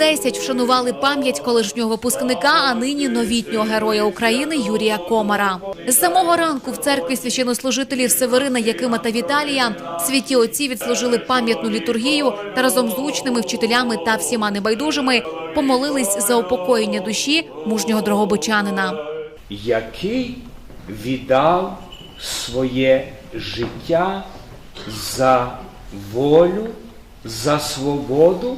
10 вшанували пам'ять колишнього випускника, а нині новітнього героя України Юрія Комара. З самого ранку в церкві священнослужителів Северина, Якима та Віталія святі отці відслужили пам'ятну літургію та разом з учнями, вчителями та всіма небайдужими помолились за упокоєння душі мужнього дрогобичанина. який віддав своє життя за волю, за свободу,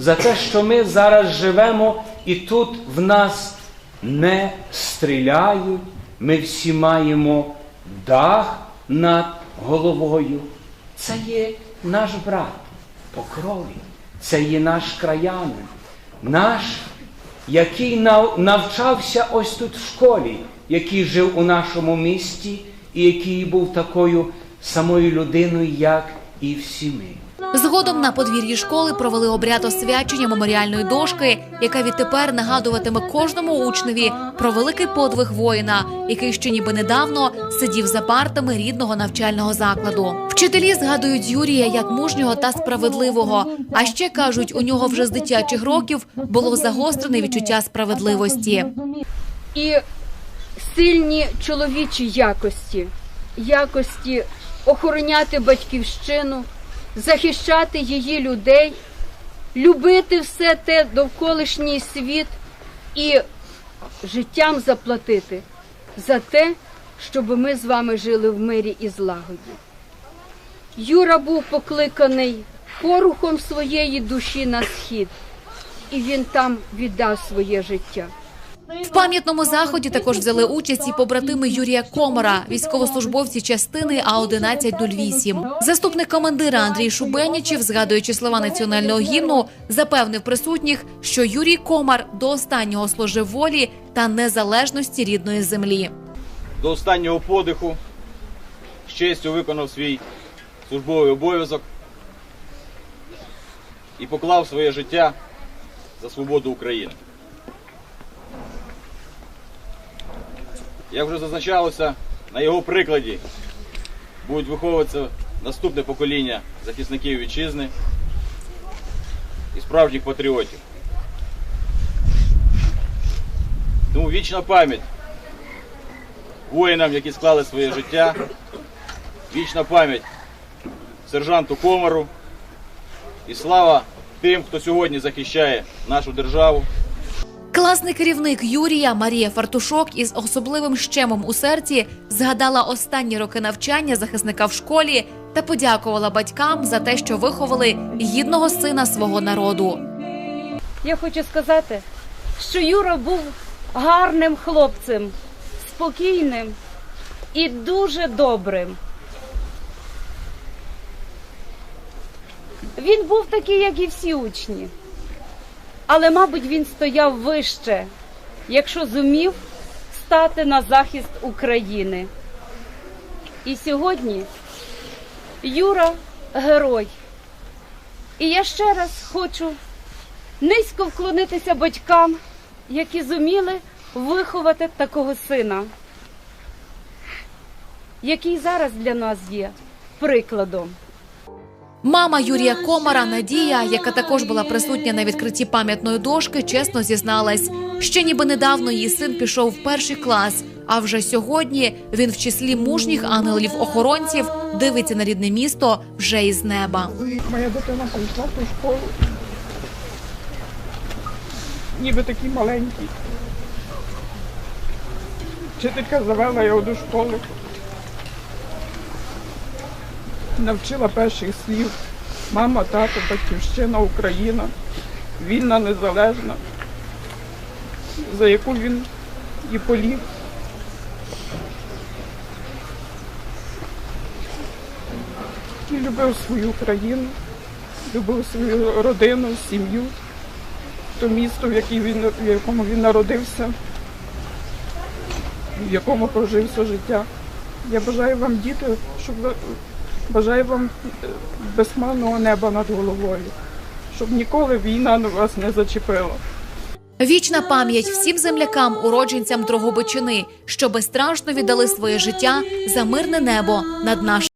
за те, що ми зараз живемо, і тут в нас не стріляють, ми всі маємо дах над головою. Це є наш брат по крові, це є наш краянин, наш який навчався ось тут в школі, який жив у нашому місті і який був такою самою людиною, як і всі ми. Згодом на подвір'ї школи провели обряд освячення меморіальної дошки, яка відтепер нагадуватиме кожному учневі про великий подвиг воїна, який ще ніби недавно сидів за партами рідного навчального закладу. Вчителі згадують Юрія як мужнього та справедливого. А ще кажуть, у нього вже з дитячих років було загострене відчуття справедливості. і сильні чоловічі якості, якості охороняти батьківщину, захищати її людей, любити все те довколишній світ і життям заплатити за те, щоб ми з вами жили в мирі і злагоді. Юра був покликаний порухом своєї душі на схід, і він там віддав своє життя. В пам'ятному заході також взяли участь і побратими Юрія Комара, військовослужбовці частини А 1108 Заступник командира Андрій Шубенічев, згадуючи слова національного гімну, запевнив присутніх, що Юрій Комар до останнього служив волі та незалежності рідної землі. до останнього подиху з честю виконав свій службовий обов'язок і поклав своє життя за свободу України. Як вже зазначалося, на його прикладі будуть виховуватися наступне покоління захисників вітчизни і справжніх патріотів. Тому вічна пам'ять воїнам, які склали своє життя. Вічна пам'ять сержанту Комару. І слава тим, хто сьогодні захищає нашу державу. Класний керівник Юрія Марія Фартушок із особливим щемом у серці згадала останні роки навчання захисника в школі та подякувала батькам за те, що виховали гідного сина свого народу. Я хочу сказати, що Юра був гарним хлопцем, спокійним і дуже добрим. Він був такий, як і всі учні. Але, мабуть, він стояв вище, якщо зумів стати на захист України. І сьогодні Юра герой. І я ще раз хочу низько вклонитися батькам, які зуміли виховати такого сина, який зараз для нас є прикладом. Мама Юрія Комара Надія, яка також була присутня на відкритті пам'ятної дошки, чесно зізналась, ще ніби недавно її син пішов в перший клас. А вже сьогодні він в числі мужніх ангелів-охоронців дивиться на рідне місто вже із неба. Моя дитина прийшла в ту школу. Ніби такий маленький. Вчителька завела його до школи. Навчила перших слів. Мама, тато, батьківщина, Україна, вільна, незалежна, за яку він і поліг. І любив свою країну, любив свою родину, сім'ю, то місто, в, він, в якому він народився, в якому прожив все життя. Я бажаю вам, діти, щоб ви бажаю вам е, безманного неба над головою, щоб ніколи війна на вас не зачепила. Вічна пам'ять всім землякам, уродженцям Дрогобичини, що безстрашно віддали своє життя за мирне небо над нашим.